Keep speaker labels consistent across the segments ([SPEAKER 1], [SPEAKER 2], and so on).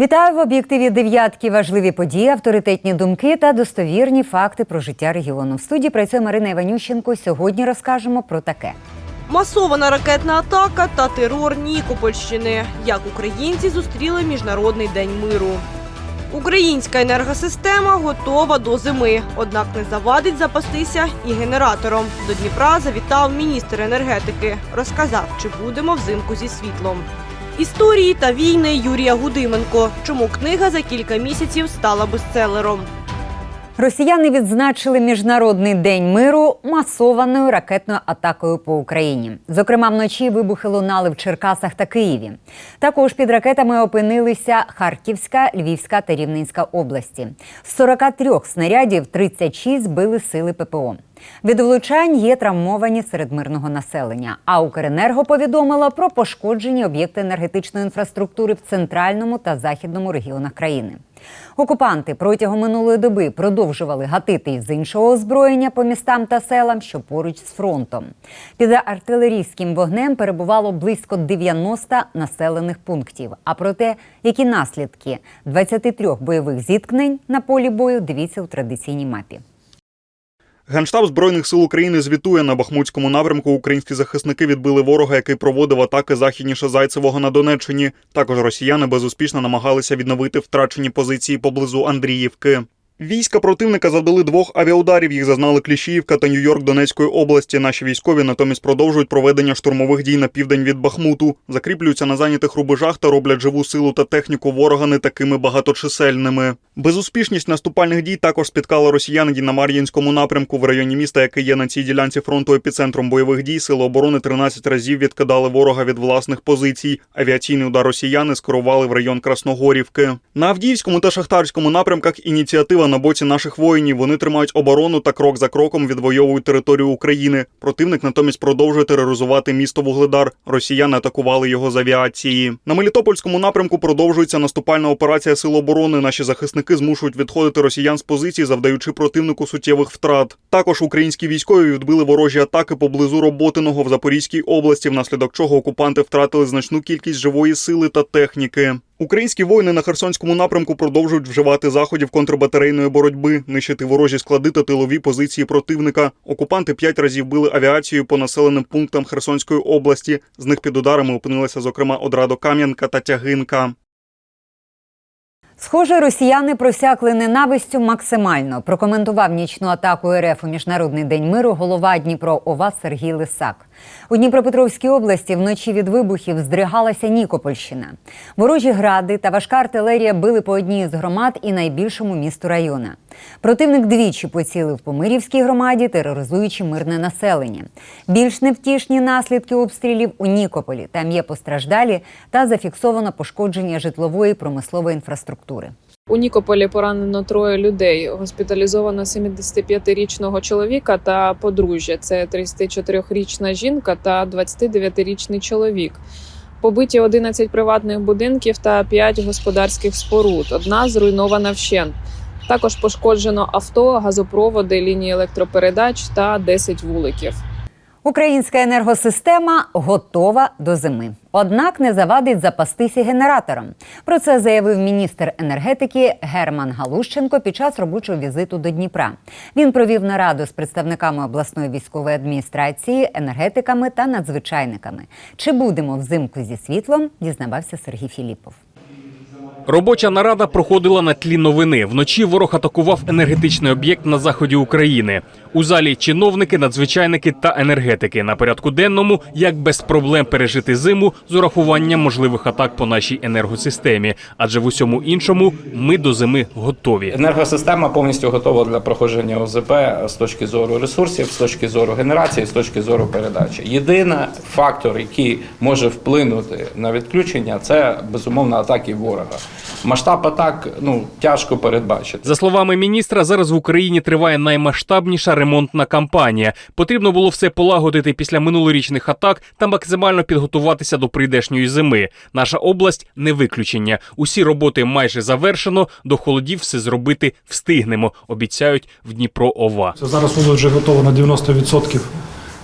[SPEAKER 1] Вітаю в об'єктиві дев'ятки. Важливі події, авторитетні думки та достовірні факти про життя регіону. В студії працює Марина Іванющенко. Сьогодні розкажемо про таке.
[SPEAKER 2] Масована ракетна атака та терор Нікопольщини. Як українці зустріли міжнародний день миру. Українська енергосистема готова до зими, однак не завадить запастися і генератором. До Дніпра завітав міністр енергетики. Розказав, чи будемо взимку зі світлом. Історії та війни Юрія Гудименко. Чому книга за кілька місяців стала бестселером?
[SPEAKER 1] Росіяни відзначили міжнародний день миру масованою ракетною атакою по Україні. Зокрема, вночі вибухи лунали в Черкасах та Києві. Також під ракетами опинилися Харківська, Львівська та Рівненська області. З 43 снарядів 36 збили сили ППО. Від влучань є травмовані серед мирного населення. А Укренерго повідомила про пошкоджені об'єкти енергетичної інфраструктури в центральному та західному регіонах країни. Окупанти протягом минулої доби продовжували гатити із іншого озброєння по містам та селам, що поруч з фронтом. Під артилерійським вогнем перебувало близько 90 населених пунктів. А про те, які наслідки 23 бойових зіткнень на полі бою, дивіться у традиційній мапі.
[SPEAKER 3] Генштаб збройних сил України звітує на Бахмутському напрямку. Українські захисники відбили ворога, який проводив атаки західніше Зайцевого на Донеччині. Також росіяни безуспішно намагалися відновити втрачені позиції поблизу Андріївки. Війська противника завдали двох авіаударів. Їх зазнали Кліщіївка та Нью-Йорк Донецької області. Наші військові натомість продовжують проведення штурмових дій на південь від Бахмуту, закріплюються на зайнятих рубежах та роблять живу силу та техніку ворога не такими багаточисельними. Безуспішність наступальних дій також спіткала росіян і на Мар'їнському напрямку в районі міста, який є на цій ділянці фронту епіцентром бойових дій. Сили оборони 13 разів відкидали ворога від власних позицій. Авіаційний удар росіяни скерували в район Красногорівки. На Авдіївському та Шахтарському напрямках ініціатива на боці наших воїнів. Вони тримають оборону та крок за кроком відвоюють територію України. Противник натомість продовжує тероризувати місто Вугледар. Росіяни атакували його з авіації. На Мелітопольському напрямку продовжується наступальна операція Сил оборони. Наші захисники змушують відходити росіян з позицій, завдаючи противнику суттєвих втрат. Також українські військові відбили ворожі атаки поблизу Роботиного в Запорізькій області, внаслідок чого окупанти втратили значну кількість живої сили та техніки. Українські воїни на Херсонському напрямку продовжують вживати заходів контрбатарейної боротьби, нищити ворожі склади та тилові позиції противника. Окупанти п'ять разів били авіацією по населеним пунктам Херсонської області. З них під ударами опинилися, зокрема, Одрадо-Кам'янка та Тягинка.
[SPEAKER 1] Схоже, росіяни просякли ненавистю максимально. Прокоментував нічну атаку РФ у міжнародний день миру голова Дніпро ОВА Сергій Лисак. У Дніпропетровській області вночі від вибухів здригалася Нікопольщина. Ворожі гради та важка артилерія били по одній з громад і найбільшому місту района. Противник двічі поцілив по Мирівській громаді, тероризуючи мирне населення. Більш невтішні наслідки обстрілів у Нікополі. Там є постраждалі та зафіксовано пошкодження житлової промислової інфраструктури.
[SPEAKER 4] У Нікополі поранено троє людей. Госпіталізовано 75-річного чоловіка та подружжя. Це 34-річна жінка та 29-річний чоловік. Побиті 11 приватних будинків та 5 господарських споруд. Одна зруйнована вщент. Також пошкоджено авто, газопроводи, лінії електропередач та 10 вуликів.
[SPEAKER 1] Українська енергосистема готова до зими. Однак не завадить запастися генератором. Про це заявив міністр енергетики Герман Галущенко під час робочого візиту до Дніпра. Він провів нараду з представниками обласної військової адміністрації, енергетиками та надзвичайниками. Чи будемо взимку зі світлом? Дізнавався Сергій Філіпов.
[SPEAKER 5] Робоча нарада проходила на тлі новини. Вночі ворог атакував енергетичний об'єкт на заході України. У залі чиновники, надзвичайники та енергетики на порядку денному, як без проблем пережити зиму з урахуванням можливих атак по нашій енергосистемі. Адже в усьому іншому ми до зими готові.
[SPEAKER 6] Енергосистема повністю готова для проходження ОЗП з точки зору ресурсів, з точки зору генерації, з точки зору передачі. Єдиний фактор, який може вплинути на відключення, це безумовно атаки ворога. Масштаб атак ну тяжко передбачити.
[SPEAKER 5] За словами міністра, зараз в Україні триває наймасштабніша ремонтна кампанія. Потрібно було все полагодити після минулорічних атак та максимально підготуватися до прийдешньої зими. Наша область не виключення. Усі роботи майже завершено. До холодів все зробити встигнемо. Обіцяють в Дніпро ОВА.
[SPEAKER 7] Зараз воно вже готово на 90%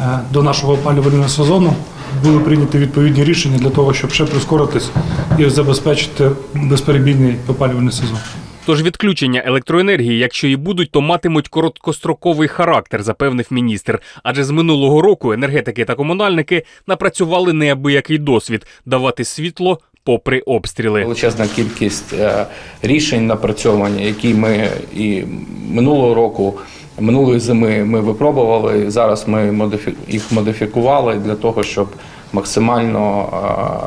[SPEAKER 7] е, до нашого опалювального сезону. Були прийняті відповідні рішення для того, щоб ще прискоритись і забезпечити безперебійний опалювальний сезон.
[SPEAKER 5] Тож відключення електроенергії, якщо і будуть, то матимуть короткостроковий характер, запевнив міністр. Адже з минулого року енергетики та комунальники напрацювали неабиякий досвід давати світло попри обстріли.
[SPEAKER 6] Величезна кількість е, рішень напрацьовані, які ми і минулого року, минулої зими ми випробували. Зараз ми їх модифікували для того, щоб максимально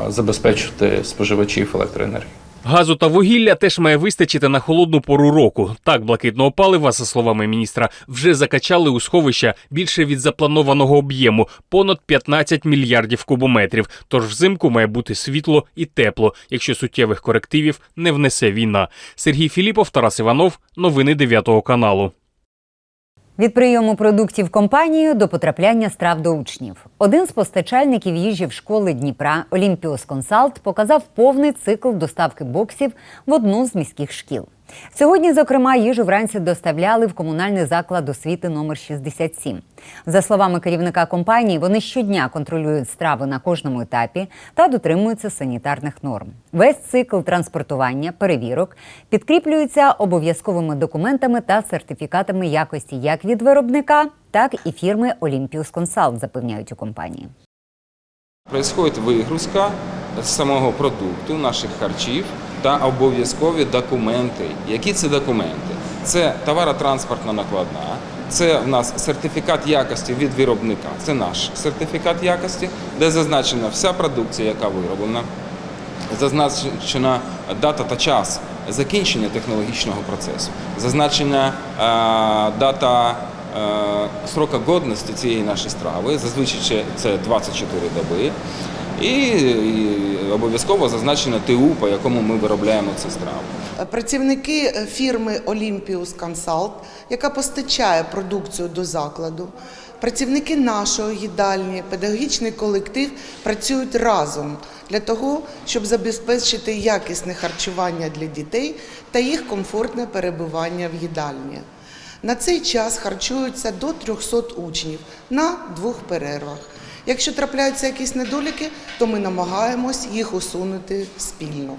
[SPEAKER 6] забезпечити споживачів електроенергії.
[SPEAKER 5] Газу та вугілля теж має вистачити на холодну пору року. Так, блакитного палива, за словами міністра, вже закачали у сховища більше від запланованого об'єму понад 15 мільярдів кубометрів. Тож взимку має бути світло і тепло, якщо суттєвих корективів не внесе війна. Сергій Філіпов, Тарас Іванов, новини 9 каналу.
[SPEAKER 1] Від прийому продуктів компанією до потрапляння страв до учнів. Один з постачальників їжі в школи Дніпра Олімпіос Консалт показав повний цикл доставки боксів в одну з міських шкіл. Сьогодні, зокрема, їжу вранці доставляли в комунальний заклад освіти номер 67. За словами керівника компанії, вони щодня контролюють страви на кожному етапі та дотримуються санітарних норм. Весь цикл транспортування, перевірок підкріплюється обов'язковими документами та сертифікатами якості як від виробника, так і фірми Олімпіус Консалт, запевняють у компанії.
[SPEAKER 8] Происходит вигрузка самого продукту, наших харчів та обов'язкові документи. Які це документи? Це товаротранспортна накладна, це в нас сертифікат якості від виробника. Це наш сертифікат якості, де зазначена вся продукція, яка вироблена, зазначена дата та час закінчення технологічного процесу, зазначена е, дата е, срока годності цієї нашої страви, зазвичай це 24 доби. І, обов'язково зазначено ТУ, по якому ми виробляємо цю страву.
[SPEAKER 9] Працівники фірми Olympius Consult, яка постачає продукцію до закладу, працівники нашої їдальні, педагогічний колектив працюють разом для того, щоб забезпечити якісне харчування для дітей та їх комфортне перебування в їдальні. На цей час харчуються до 300 учнів на двох перервах. Якщо трапляються якісь недоліки, то ми намагаємось їх усунути спільно.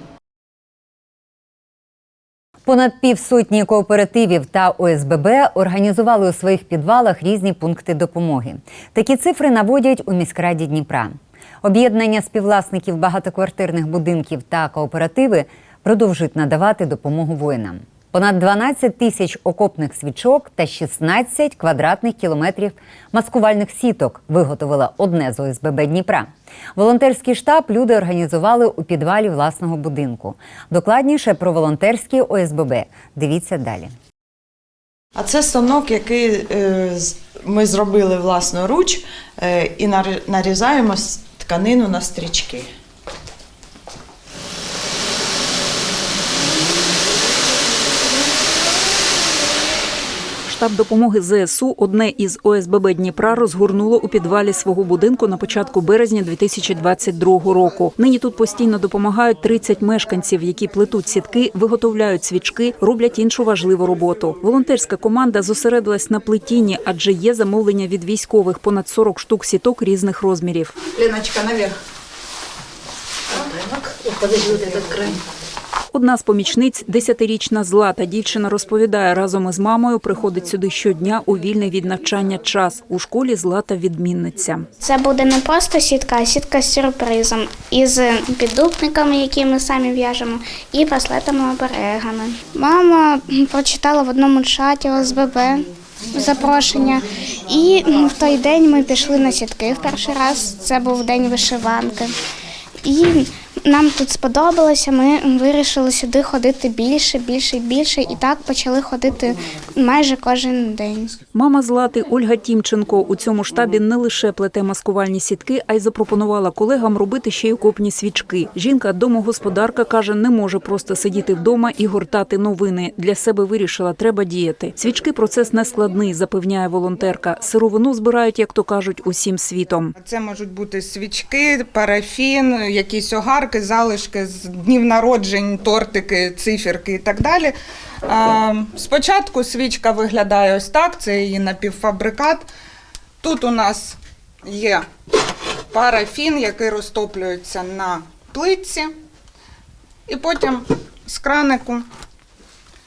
[SPEAKER 1] Понад півсотні кооперативів та ОСББ організували у своїх підвалах різні пункти допомоги. Такі цифри наводять у міськраді Дніпра. Об'єднання співвласників багатоквартирних будинків та кооперативи продовжують надавати допомогу воїнам. Понад 12 тисяч окопних свічок та 16 квадратних кілометрів маскувальних сіток виготовила одне з ОСББ Дніпра. Волонтерський штаб люди організували у підвалі власного будинку. Докладніше про волонтерські ОСББ. Дивіться далі.
[SPEAKER 10] А це станок, який е, ми зробили власноруч е, і нар- нарізаємо тканину на стрічки.
[SPEAKER 11] Штаб допомоги ЗСУ одне із ОСББ Дніпра розгорнуло у підвалі свого будинку на початку березня 2022 року. Нині тут постійно допомагають 30 мешканців, які плетуть сітки, виготовляють свічки, роблять іншу важливу роботу. Волонтерська команда зосередилась на плетінні, адже є замовлення від військових понад 40 штук сіток різних розмірів.
[SPEAKER 10] Леночка, наверх.
[SPEAKER 11] Одна з помічниць, десятирічна Злата. Дівчина розповідає, разом із мамою приходить сюди щодня у вільний від навчання час. У школі Злата відмінниця.
[SPEAKER 12] Це буде не просто сітка, а сітка з сюрпризом із піддупниками, які ми самі в'яжемо, і браслетами оберегами. Мама прочитала в одному чаті ОСББ запрошення, і в той день ми пішли на сітки в перший раз. Це був день вишиванки. І нам тут сподобалося. Ми вирішили сюди ходити більше, більше і більше, і так почали ходити майже кожен день.
[SPEAKER 11] Мама Злати Ольга Тімченко у цьому штабі не лише плете маскувальні сітки, а й запропонувала колегам робити ще й окопні свічки. Жінка домогосподарка каже, не може просто сидіти вдома і гортати новини. Для себе вирішила, треба діяти. Свічки процес не складний, запевняє волонтерка. Сировину збирають, як то кажуть, усім світом.
[SPEAKER 13] Це можуть бути свічки, парафін, якісь огарки, залишки з днів народжень, тортики, циферки і так далі. Спочатку свічка виглядає ось так, це її напівфабрикат. Тут у нас є парафін, який розтоплюється на плитці. І потім з кранику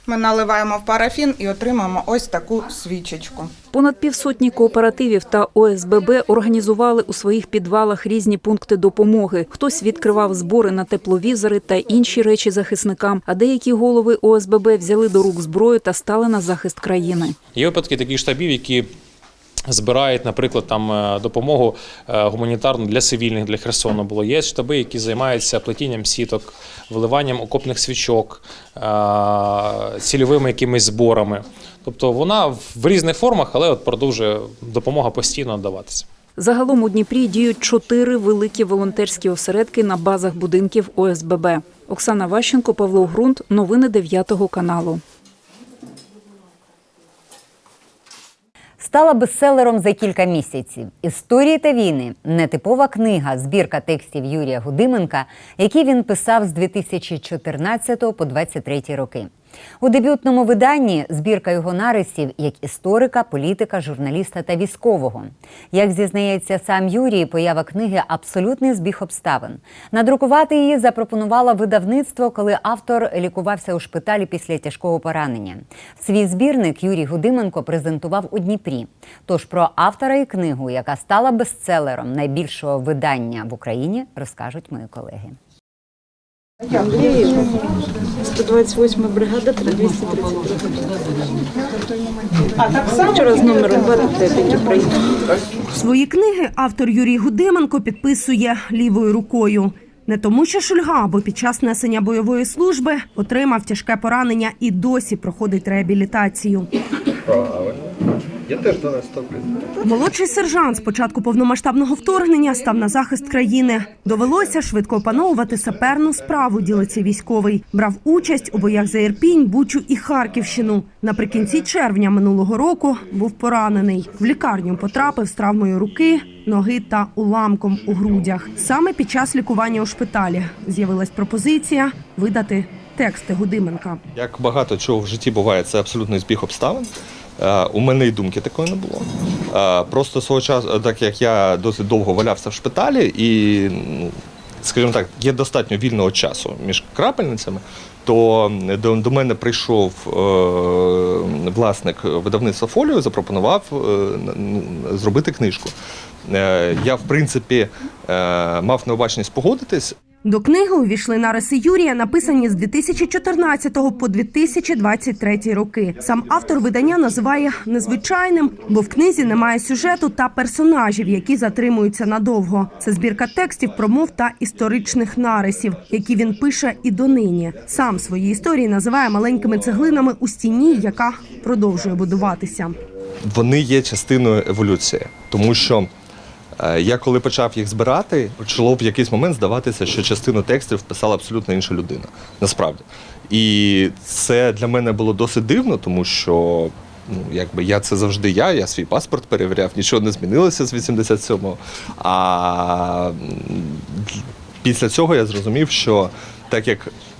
[SPEAKER 13] ми наливаємо в парафін і отримаємо ось таку свічечку.
[SPEAKER 11] Понад півсотні кооперативів та ОСББ організували у своїх підвалах різні пункти допомоги. Хтось відкривав збори на тепловізори та інші речі захисникам. А деякі голови ОСББ взяли до рук зброю та стали на захист країни.
[SPEAKER 14] Є випадки таких штабів, які збирають, наприклад, там е, допомогу е, гуманітарну для цивільних для Херсону. Було є штаби, які займаються плетінням сіток, виливанням окопних свічок, е, цільовими якимись зборами. Тобто вона в різних формах, але от продовжує допомога постійно надаватися.
[SPEAKER 11] Загалом у Дніпрі діють чотири великі волонтерські осередки на базах будинків ОСББ. Оксана Ващенко, Павло Грунт. Новини 9 каналу.
[SPEAKER 1] Стала бестселером за кілька місяців. Історії та війни нетипова книга, збірка текстів Юрія Гудименка, які він писав з 2014 по 23 роки. У дебютному виданні збірка його нарисів як історика, політика, журналіста та військового. Як зізнається сам Юрій, поява книги абсолютний збіг обставин. Надрукувати її запропонувало видавництво, коли автор лікувався у шпиталі після тяжкого поранення. Свій збірник Юрій Гудименко презентував у Дніпрі. Тож про автора і книгу, яка стала бестселером найбільшого видання в Україні, розкажуть мої колеги.
[SPEAKER 15] 128 бригада 232. Вчора з номером 2 тільки.
[SPEAKER 16] Свої книги автор Юрій Гудименко підписує лівою рукою. Не тому, що шульга або під час несення бойової служби отримав тяжке поранення і досі проходить реабілітацію.
[SPEAKER 17] Я теж до нас ставлю.
[SPEAKER 16] Молодший сержант з початку повномасштабного вторгнення став на захист країни. Довелося швидко опановувати саперну справу. Ділиться військовий. Брав участь у боях за Ірпінь, Бучу і Харківщину. Наприкінці червня минулого року був поранений. В лікарню потрапив з травмою руки, ноги та уламком у грудях. Саме під час лікування у шпиталі з'явилась пропозиція видати тексти Гудименка.
[SPEAKER 17] Як багато чого в житті буває, це абсолютний збіг обставин. Е, У мене й думки такої не було. Е, Просто свого часу, так як я досить довго валявся в шпиталі, і, ну, скажімо так, є достатньо вільного часу між крапельницями, то до, до мене прийшов е, власник видавництва фоліо, запропонував е, ну, зробити книжку. Е, Я, в принципі, е, мав необачність погодитись.
[SPEAKER 16] До книги увійшли нариси Юрія, написані з 2014 по 2023 роки. Сам автор видання називає незвичайним, бо в книзі немає сюжету та персонажів, які затримуються надовго. Це збірка текстів, промов та історичних нарисів, які він пише і донині. Сам свої історії називає маленькими цеглинами у стіні, яка продовжує будуватися.
[SPEAKER 17] вони є частиною еволюції, тому що я коли почав їх збирати, почало в якийсь момент здаватися, що частину текстів писала абсолютно інша людина. Насправді. І це для мене було досить дивно, тому що ну, якби я це завжди я, я свій паспорт перевіряв, нічого не змінилося з 87-го. А після цього я зрозумів, що так як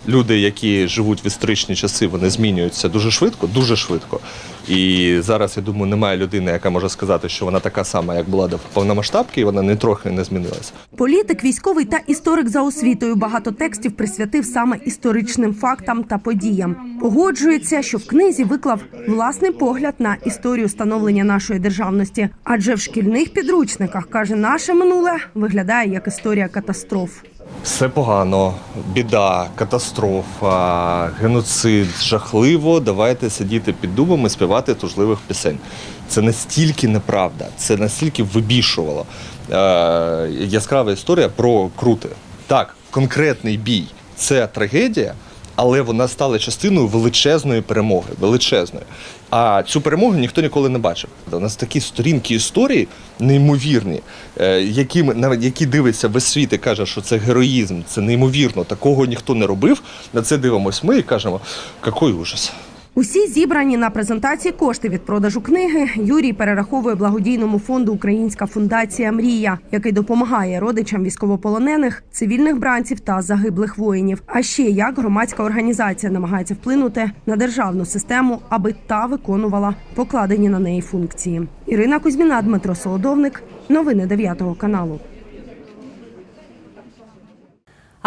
[SPEAKER 17] люди, які живуть в історичні часи, вони змінюються дуже швидко, дуже швидко. І зараз я думаю, немає людини, яка може сказати, що вона така сама, як була до повномасштабки, і вона не трохи не змінилася.
[SPEAKER 16] Політик, військовий та історик за освітою багато текстів присвятив саме історичним фактам та подіям. Погоджується, що в книзі виклав власний погляд на історію становлення нашої державності, адже в шкільних підручниках каже, наше минуле виглядає як історія катастроф.
[SPEAKER 17] Все погано, біда, катастрофа, геноцид, жахливо. Давайте сидіти під дубом і співати тужливих пісень. Це настільки неправда, це настільки вибішувало. Е, яскрава історія про крути. Так, конкретний бій це трагедія, але вона стала частиною величезної перемоги. Величезної. А цю перемогу ніхто ніколи не бачив. У нас такі сторінки історії неймовірні, е, які, які дивиться весь світ і каже, що це героїзм, це неймовірно. Такого ніхто не робив. На це дивимось ми і кажемо, який ужас.
[SPEAKER 16] Усі зібрані на презентації кошти від продажу книги Юрій перераховує благодійному фонду Українська фундація Мрія, який допомагає родичам військовополонених, цивільних бранців та загиблих воїнів. А ще як громадська організація намагається вплинути на державну систему, аби та виконувала покладені на неї функції. Ірина Кузьміна, Дмитро Солодовник. Новини 9 каналу.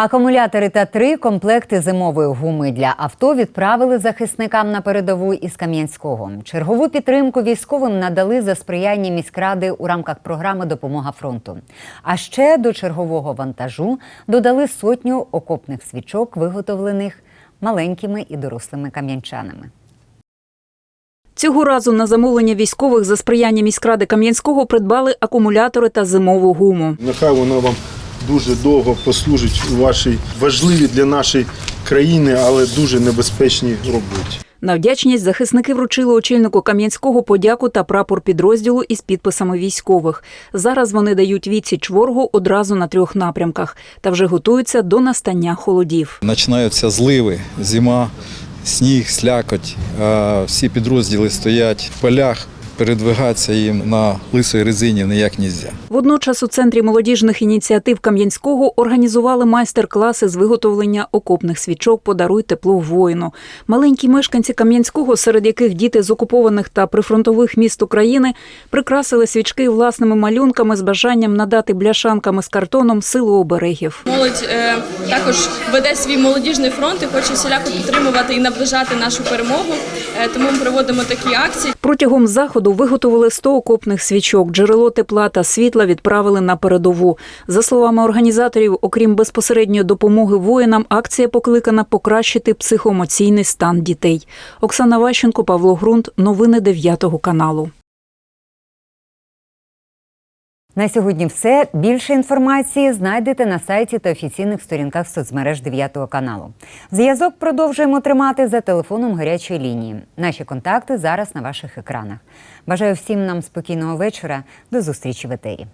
[SPEAKER 1] Акумулятори та три комплекти зимової гуми для авто відправили захисникам на передову із Кам'янського. Чергову підтримку військовим надали за сприяння міськради у рамках програми Допомога фронту. А ще до чергового вантажу додали сотню окопних свічок, виготовлених маленькими і дорослими кам'янчанами.
[SPEAKER 11] Цього разу на замовлення військових за сприяння міськради Кам'янського придбали акумулятори та зимову гуму.
[SPEAKER 18] Нехай вона вам дуже довго послужить у вашій важливій для нашої країни, але дуже небезпечній роботі.
[SPEAKER 11] На вдячність захисники вручили очільнику Кам'янського подяку та прапор підрозділу із підписами військових. Зараз вони дають відсіч ворогу одразу на трьох напрямках та вже готуються до настання холодів.
[SPEAKER 19] Починаються зливи, зима, сніг, слякоть. Всі підрозділи стоять в полях. Передвигатися їм на лисої резині ніяк не можна.
[SPEAKER 11] Водночас у центрі молодіжних ініціатив Кам'янського організували майстер-класи з виготовлення окопних свічок Подаруй тепло воїну. Маленькі мешканці Кам'янського, серед яких діти з окупованих та прифронтових міст України, прикрасили свічки власними малюнками з бажанням надати бляшанками з картоном силу оберегів.
[SPEAKER 20] Молодь е, також веде свій молодіжний фронт і хоче всіляко підтримувати і наближати нашу перемогу. Е, тому ми проводимо такі акції.
[SPEAKER 11] Протягом заходу виготовили 100 окопних свічок. Джерело тепла та світла відправили на передову. За словами організаторів, окрім безпосередньої допомоги воїнам, акція покликана покращити психоемоційний стан дітей. Оксана Ващенко, Павло Грунт. Новини 9 каналу.
[SPEAKER 1] На сьогодні все. Більше інформації знайдете на сайті та офіційних сторінках соцмереж 9 каналу. Зв'язок продовжуємо тримати за телефоном гарячої лінії. Наші контакти зараз на ваших екранах. Бажаю всім нам спокійного вечора. До зустрічі в етері.